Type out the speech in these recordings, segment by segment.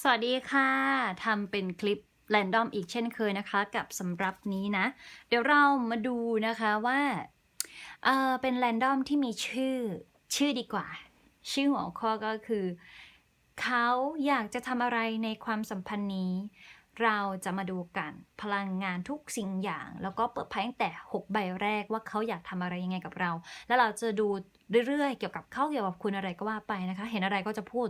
สวัสดีค่ะทำเป็นคลิปแรนดอมอีกเช่นเคยนะคะ กับสำหรับนี้นะ เดี๋ยวเรามาดูนะคะว่าเออเป็นแรนดอมที่มีชื่อชื่อดีกว่า ชื่อหัวข้อก็คือ เขาอยากจะทำอะไรในความสัมพันธ์นี้ เราจะมาดูกันพลังงานทุกสิ่งอย่าง แล้วก็เปิดไพ่ตั้งแต่ 6 ใบแรกว่าเขาอยากทำอะไรยังไงกับเรา แล้วเราจะดูเรื่อยๆ เกี่ยวกับเขาเกี่ยวกับคุณอะไรก็ว่าไปนะคะ เห็นอะไรก็จะพูด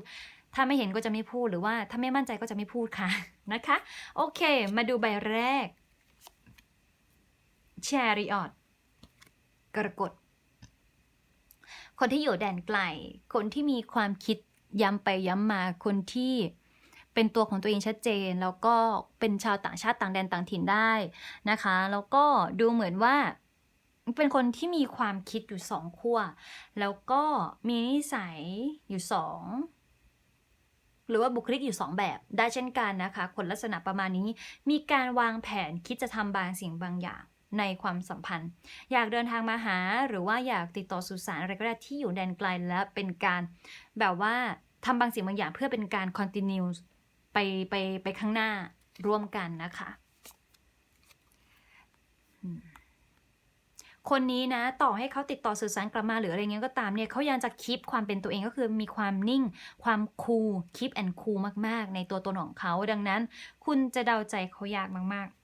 ถ้าไม่เห็นก็จะไม่พูดหรือว่าถ้าไม่มั่นใจก็จะไม่พูดค่ะนะคะ โอเค มาดูใบแรก Chariot กรกฎคนที่อยู่แดนไกล คนที่มีความคิดย้ำไปย้ำมาคนที่เป็นตัวของตัวเองชัดเจน แล้วก็เป็นชาวต่างชาติต่างแดนต่างถิ่นได้นะคะ แล้วก็ดูเหมือนว่า เป็นคนที่มีความคิดอยู่สองขั้วแล้วก็มีนิสัยอยู่สอง รือว่าบุคลิกอยู่ 2 แบบได้เช่นกันนะคะ คนลักษณะประมาณนี้ มีการวางแผนคิดจะทำบางสิ่งบางอย่างในความสัมพันธ์ อยากเดินทางมาหาหรือว่าอยากติดต่อสื่อสารอะไรก็ได้ที่อยู่แดนไกลและเป็นการแบบว่าทำบางสิ่งบางอย่างเพื่อเป็นการ continue ไปไปไปข้างหน้าร่วมกันนะคะอืม คนนี้นะ ต่อให้เขาติดต่อสื่อสารกลับมาหรืออะไรเงี้ยก็ตามเนี่ยเขายังจะคีปความเป็นตัวเองก็คือมีความนิ่ง ความคูลคีปแอนคูลมากๆ ในตัวตนของเขาดังนั้น คุณจะเดาใจเขายากมาก ๆ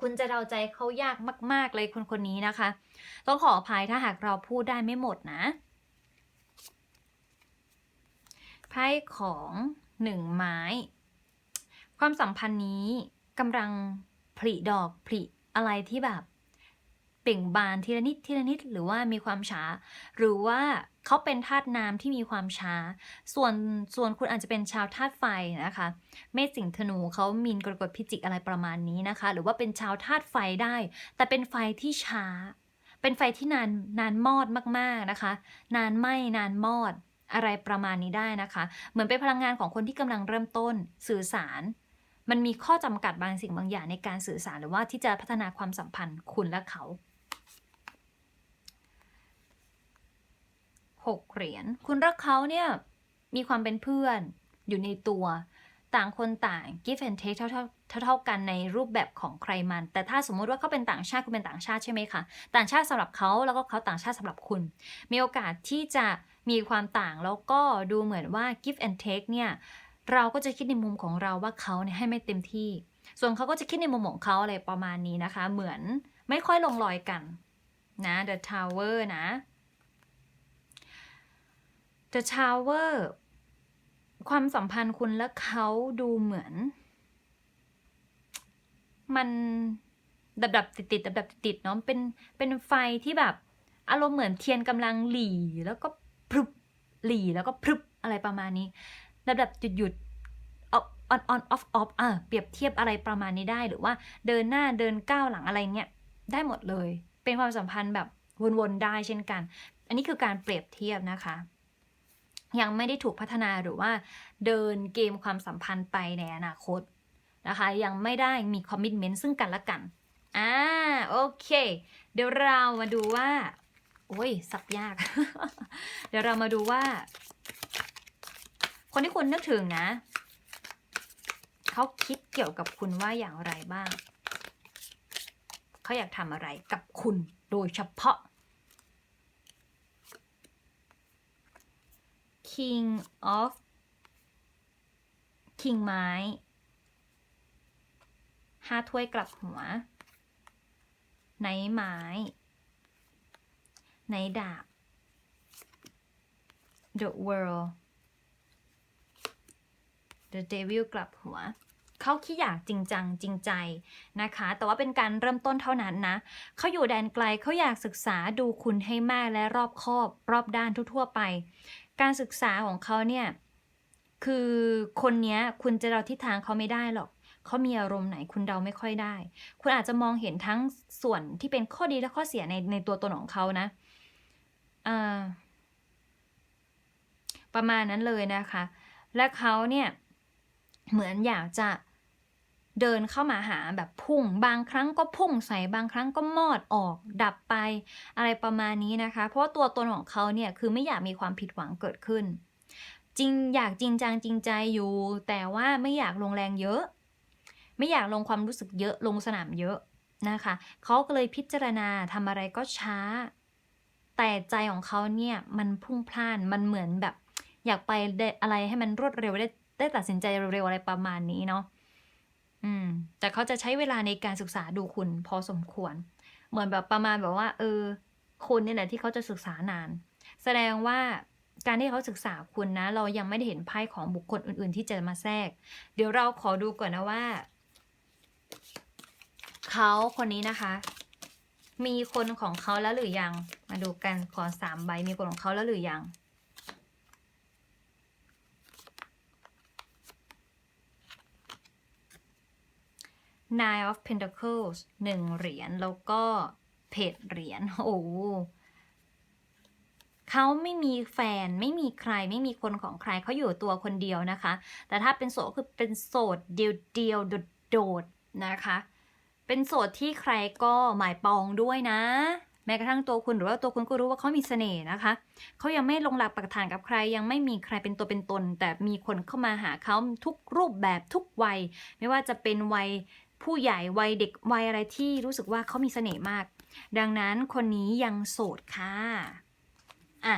คุณจะเดาใจเขายากมาก ๆ เลยคนคนนี้นะคะ ต้องขออภัยถ้าหากเราพูดได้ไม่หมดนะ ไพ่ของหนึ่งไม้ ความสัมพันธ์นี้กำลังผลิดอกผลิอะไรที่แบบ เปล่งบานทีละนิดทีละนิดหรือว่ามีความช้า หรือว่าเขาเป็นธาตุน้ำที่มีความช้า ส่วนส่วนคุณอาจจะเป็นชาวธาตุไฟนะคะ เมษสิงห์ธนูเขามีนกรกฎพิจิกอะไรประมาณนี้นะคะ หรือว่าเป็นชาวธาตุไฟได้ แต่เป็นไฟที่ช้า เป็นไฟที่นานนานมอดมากๆนะคะ นานไหมนานมอดอะไรประมาณนี้ได้นะคะ เหมือนเป็นพลังงานของคนที่กำลังเริ่มต้นสื่อสาร มันมีข้อจำกัดบางสิ่งบางอย่างในการสื่อสารหรือว่าที่จะพัฒนาความสัมพันธ์คุณและเขา หกเหรียญ คุณรักเขาเนี่ยมีความเป็นเพื่อนอยู่ในตัว ต่างคนต่าง give and take เท่าเท่าเท่ากันในรูปแบบของใครมัน แต่ถ้าสมมุติว่าเขาเป็นต่างชาติคุณเป็นต่างชาติใช่ไหมคะ ต่างชาติสำหรับเขาแล้วก็เขาต่างชาติสำหรับคุณ มีโอกาสที่จะมีความต่างแล้วก็ดูเหมือนว่า give and take เนี่ยเราก็จะคิดในมุมของเราว่าเขาเนี่ยให้ไม่เต็มที่ ส่วนเขาก็จะคิดในมุมของเขาอะไรประมาณนี้นะคะ เหมือนไม่ค่อยลงรอยกันนะ the tower นะ The Tower ความสัมพันธ์คุณและเขาดูเหมือน มันดับดับติดติดดับดับติดติดๆเนาะเป็นเป็นไฟที่แบบ อารมณ์เหมือนเทียนกำลังหลีแล้วก็พรึบหลีแล้วก็พรึบอะไรประมาณนี้ดับดับหยุดหยุดออนออนออฟออฟเอะเปรียบเทียบอะไรประมาณนี้ได้หรือว่าเดินหน้าเดินก้าวหลังอะไรเงี้ยได้หมดเลย เป็นความสัมพันธ์แบบวนๆได้เช่นกัน อันนี้คือการเปรียบเทียบนะคะ ยังไม่ได้ถูกพัฒนาหรือว่าเดินเกมความสัมพันธ์ไปในอนาคตนะคะ ยังไม่ได้มีคอมมิชเมนต์ซึ่งกันและกันอ่าโอเค เดี๋ยวเรามาดูว่า โอ้ย สับยาก เดี๋ยวเรามาดูว่า คนที่คุณนึกถึงนะ เขาคิดเกี่ยวกับคุณว่าอย่างไรบ้าง เขาอยากทำอะไรกับคุณโดยเฉพาะ King of King ไม้ห้าถ้วยกลับหัวไนไม้ไนดาบ The World The Devil กลับหัว เขาคิดอยากจริงจังจริงใจนะคะ แต่ว่าเป็นการเริ่มต้นเท่านั้นนะ เขาอยู่แดนไกลเขาอยากศึกษาดูคุณให้มากและรอบคอบ รอบด้านทั่วๆไป การศึกษาของเขาเนี่ยคือคนเนี้ยคุณจะเดาทิศทางเขาไม่ได้หรอกเขามีอารมณ์ไหนคุณเดาไม่ค่อยได้ คุณอาจจะมองเห็นทั้งส่วนที่เป็นข้อดีและข้อเสียในในตัวตนของเขานะประมาณนั้นเลยนะคะ และเขาเนี่ยเหมือนอยากจะ เดินเข้ามาหาแบบพุ่ง บางครั้งก็พุ่งใส่บางครั้งก็มอดออกดับไป อะไรประมาณนี้นะคะ เพราะว่าตัวตนของเขาเนี่ยคือไม่อยากมีความผิดหวังเกิดขึ้น จริงอยากจริงจังจริงใจอยู่ แต่ว่าไม่อยากลงแรงเยอะ ไม่อยากลงความรู้สึกเยอะลงสนามเยอะนะคะเขาก็เลยพิจารณาทำอะไรก็ช้า แต่ใจของเขาเนี่ยมันพุ่งพล่านมันเหมือนแบบ อยากไปอะไรให้มันรวดเร็วได้ได้ตัดสินใจเร็วๆอะไรประมาณนี้เนาะ อืม แต่เขาจะใช้เวลาในการศึกษาดูคุณพอสมควร เหมือนแบบประมาณแบบว่า เออ คุณเนี่ยแหละที่เขาจะศึกษานาน แสดงว่าการที่เขาศึกษาคุณนะ เรายังไม่ได้เห็นไพ่ของบุคคลอื่น ๆ ที่จะมาแทรก เดี๋ยวเราขอดูก่อนนะว่าเขาคนนี้นะคะ มีคนของเขาแล้วหรือยัง มาดูกันขอสามใบมีคนของเขาแล้วหรือยัง Nine of Pentacles หนึ่งเหรียญแล้วก็เพจเหรียญโอ้เขาไม่มีแฟนไม่มีใครไม่มีคนของใครเขาอยู่ตัวคนเดียวนะคะ แต่ถ้าเป็นโสดคือเป็นโสดเดียวเดียวโดดๆนะคะ เป็นโสดที่ใครก็หมายปองด้วยนะ แม้กระทั่งตัวคุณหรือว่าตัวคุณก็รู้ว่าเขามีเสน่ห์นะคะเขายังไม่ลงหลักปักฐานกับใคร ยังไม่มีใครเป็นตัวเป็นตน แต่มีคนเข้ามาหาเขาทุกรูปแบบทุกวัย ไม่ว่าจะเป็นวัย ผู้ใหญ่วัยเด็กวัยอะไรที่รู้สึกว่าเขามีเสน่ห์มาก ดังนั้นคนนี้ยังโสดค่ะอะ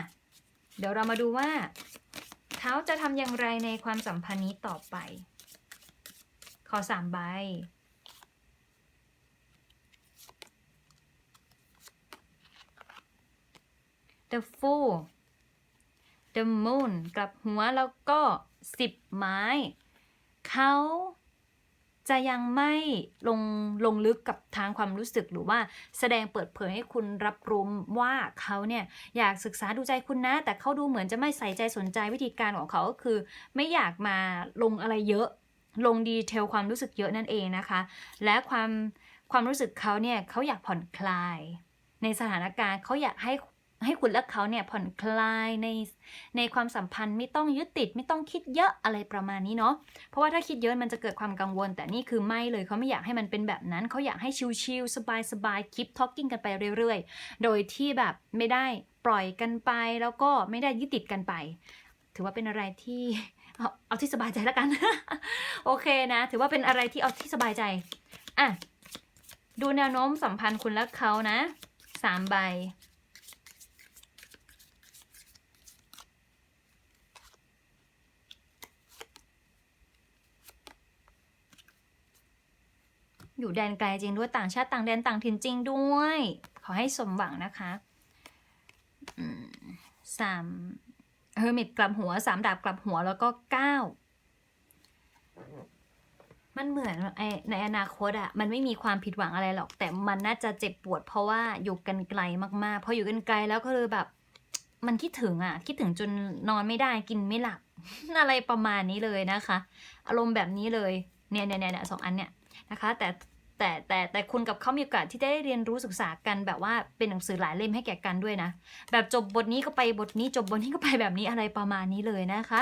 เดี๋ยวเรามาดูว่าเขาจะทำอย่างไรในความสัมพันธ์นี้ต่อไป ขอสามใบ The Fool The Moon กับหัวแล้วก็สิบไม้ เขา จะยังไม่ลงลงลึกกับทางความรู้สึกหรือว่าแสดงเปิดเผยให้คุณรับรู้ว่าเขาเนี่ยอยากศึกษาดูใจคุณนะ แต่เขาดูเหมือนจะไม่ใส่ใจสนใจวิธีการของเขาก็คือ ไม่อยากมาลงอะไรเยอะ ลงดีเทลความรู้สึกเยอะนั่นเองนะคะ และความความรู้สึกเขาเนี่ยเขาอยากผ่อนคลาย ในสถานการณ์เขาอยากให้ ให้คุณและเขาเนี่ยผ่อนคลายในในความสัมพันธ์ไม่ต้องยึดติดไม่ต้องคิดเยอะอะไรประมาณนี้เนาะเพราะว่าถ้าคิดเยอะมันจะเกิดความกังวล แต่นี่คือไม่เลยเขาไม่อยากให้มันเป็นแบบนั้นเขาอยากให้ชิลๆสบายๆคิปท็อกกิ้งกันไปเรื่อยๆ โดยที่แบบไม่ได้ปล่อยกันไปแล้วก็ไม่ได้ยึดติดกันไป ถือว่าเป็นอะไรที่เอาเอาที่สบายใจแล้วกัน โอเคนะ ถือว่าเป็นอะไรที่เอาที่สบายใจอะดูแนวโน้มสัมพันธ์คุณและเขานะสามใบ อยู่แดนไกลจริงด้วยต่างชาติต่างแดนต่างถิ่นจริงด้วย ขอให้สมหวังนะคะสามเฮอร์มิตกลับหัวสามดาบกลับหัวแล้วก็เก้ามันเหมือนในอนาคตอะมันไม่มีความผิดหวังอะไรหรอก แต่มันน่าจะเจ็บปวด เพราะว่าอยู่กันไกลมากๆพออยู่กันไกลแล้วก็เลยแบบ มันคิดถึงอะคิดถึงจนนอนไม่ได้กินไม่หลับ อะไรประมาณนี้เลยนะคะ อารมณ์แบบนี้เลยเนี่ยเนี่ยเนี่ยสองอันเนี่ยนะคะ แต่ แต่แต่แต่คุณกับเขามีโอกาสที่ได้เรียนรู้ศึกษากันแบบว่าเป็นหนังสือหลายเล่มให้แก่กันด้วยนะ แบบจบบทนี้ก็ไปบทนี้จบบทนี้ก็ไปแบบนี้อะไรประมาณนี้เลยนะคะ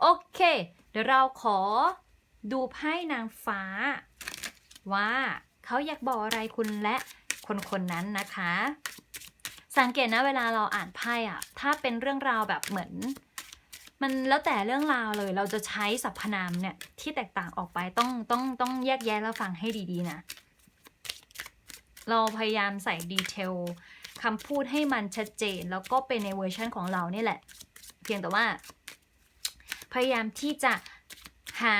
โอเค เดี๋ยวเราขอดูไพ่นางฟ้า ว่าเขาอยากบอกอะไรคุณและคนคนนั้นนะคะ สังเกตนะเวลาเราอ่านไพ่อะถ้าเป็นเรื่องราวแบบเหมือน มันแล้วแต่เรื่องราวเลย เราจะใช้สรรพนามเนี่ยที่แตกต่างออกไปต้องต้องต้องแยกแยะแล้วฟังให้ดีๆนะ เราพยายามใส่ดีเทลคำพูดให้มันชัดเจน แล้วก็เป็นในเวอร์ชันของเรานี่แหละ เพียงแต่ว่า พยายามที่จะหา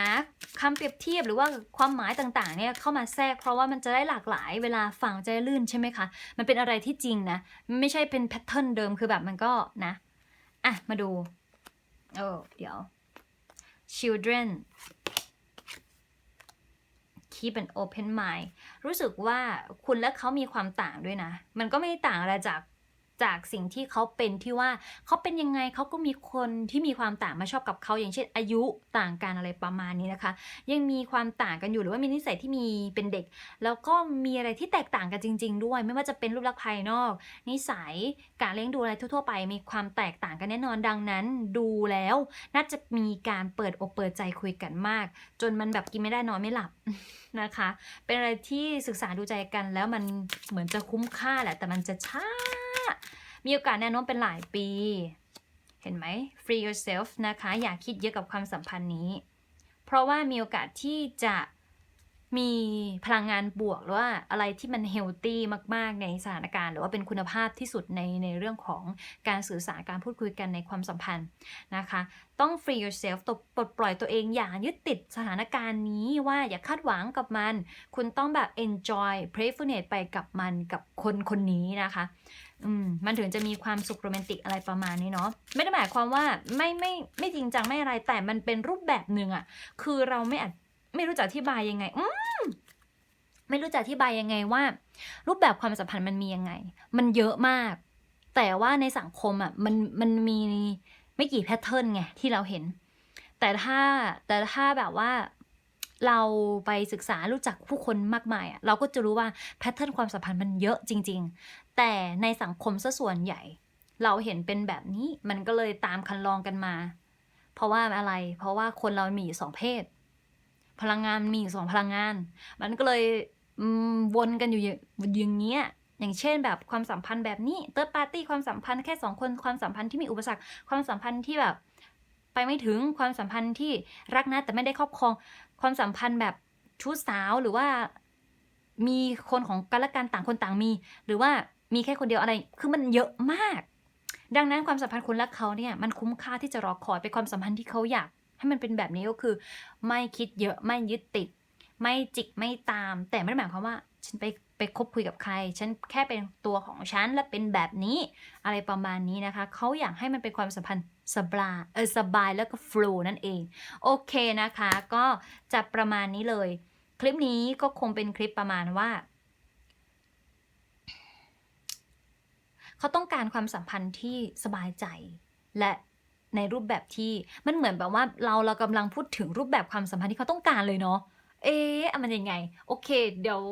คำเปรียบเทียบหรือว่าความหมายต่างๆเนี่ยเข้ามาแทรกเพราะว่ามันจะได้หลากหลายเวลาฟังจะได้ลื่นใช่ไหมคะ มันเป็นอะไรที่จริงนะ ไม่ใช่เป็นแพทเทิร์นเดิมคือแบบมันก็นะ อะ มาดู เออเดี๋ยว children keep an open mind รู้สึกว่าคุณและเขามีความต่างด้วยนะ มันก็ไม่ต่างอะไรจาก จากสิ่งที่เขาเป็นที่ว่าเขาเป็นยังไงเขาก็มีคนที่มีความต่างมาชอบกับเขาอย่างเช่น อายุต่างกันอะไรประมาณนี้นะคะ ยังมีความต่างกันอยู่หรือว่ามีนิสัยที่มีเป็นเด็ก แล้วก็มีอะไรที่แตกต่างกันจริง ๆ ด้วย ไม่ว่าจะเป็นรูปลักษณ์ภายนอก นิสัยการเลี้ยงดูอะไรทั่วๆไป มีความแตกต่างกันแน่นอนดังนั้น ดูแล้วน่าจะมีการเปิดอกเปิดใจคุยกันมาก จนมันแบบกินไม่ได้นอนไม่หลับนะคะ เป็นอะไรที่ศึกษาดูใจกันแล้วมันเหมือนจะคุ้มค่าแหละแต่มันจะช้า มีโอกาสแนวโน้มเป็นหลายปี เห็นไหม free yourself นะคะ อย่าคิดเยอะกับความสัมพันธ์นี้ เพราะว่ามีโอกาสที่จะมีพลังงานบวกหรือว่าอะไรที่มันเฮลตี้มาก ๆ ในสถานการณ์ หรือว่าเป็นคุณภาพที่สุดในในเรื่องของการสื่อสารการพูดคุยกันในความสัมพันธ์นะคะ ต้อง free yourself ตปลดปล่อยตัวเองอย่ายึดติดสถานการณ์นี้ว่าอย่าคาดหวังกับมัน คุณต้องแบบ enjoy playfulness ไปกับมันกับคนคนนี้นะคะ อืมมันถึงจะมีความสุขโรแมนติกอะไรประมาณนี้เนาะไม่ได้หมายความว่าไม่ไม่ไม่จริงจังไม่อะไรแต่มันเป็นรูปแบบหนึ่งอะคือเราไม่ไม่รู้จะอธิบายยังไง อืมไม่รู้จะอธิบายยังไงว่า รูปแบบความสัมพันธ์มันมียังไง มันเยอะมาก แต่ว่าในสังคมอะมันมันมีไม่กี่แพทเทิร์นไงที่เราเห็น แต่ถ้าแต่ถ้าแบบว่า เราไปศึกษารู้จักผู้คนมากมายอะเราก็จะรู้ว่าแพทเทิร์นความสัมพันธ์มันเยอะจริง ๆ แต่ในสังคมซะส่วนใหญ่ เราเห็นเป็นแบบนี้มันก็เลยตามคันลองกันมา เพราะว่าอะไร เพราะว่าคนเรามีอยู่สองเพศ พลังงานมีอยู่สองพลังงาน มันก็เลยวนกันอยู่อย่างอย่างเงี้ยอย่างเช่นแบบความสัมพันธ์แบบนี้เติร์ดปาร์ตี้ความสัมพันธ์แค่สองคนความสัมพันธ์ที่มีอุปสรรคความสัมพันธ์ที่แบบ ไปไม่ถึงความสัมพันธ์ที่รักนะแต่ไม่ได้ครอบครองความสัมพันธ์แบบชู้สาวหรือว่ามีคนของกันและกันต่างคนต่างมี หรือว่ามีแค่คนเดียวอะไรคือมันเยอะมาก ดังนั้นความสัมพันธ์คุณและเขาเนี่ยมันคุ้มค่าที่จะรอคอยเป็นความสัมพันธ์ที่เขาอยาก ให้มันเป็นแบบนี้ก็คือ ไม่คิดเยอะไม่ยึดติด ไม่จิกไม่ตาม แต่ไม่ได้หมายความว่า ฉันไป ไปคบคุยกับใคร ฉันแค่เป็นตัวของฉันและเป็นแบบนี้ อะไรประมาณนี้นะคะ เขาอยากให้มันเป็นความสัมพันธ์สบายเออสบายแล้วก็ฟลูนั่นเอง โอเคนะคะ ก็จะประมาณนี้เลย คลิปนี้ก็คงเป็นคลิปประมาณว่าเขาต้องการความสัมพันธ์ที่สบายใจและในรูปแบบที่มันเหมือนแบบว่าเราเรากำลังพูดถึงรูปแบบความสัมพันธ์ที่เขาต้องการเลยเนาะ เอ๊ะมันยังไง โอเค เดี๋ยว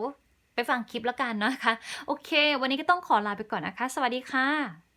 ไปฟังคลิปแล้วกันนะคะ โอเค วันนี้ก็ต้องขอลาไปก่อนนะคะ สวัสดีค่ะ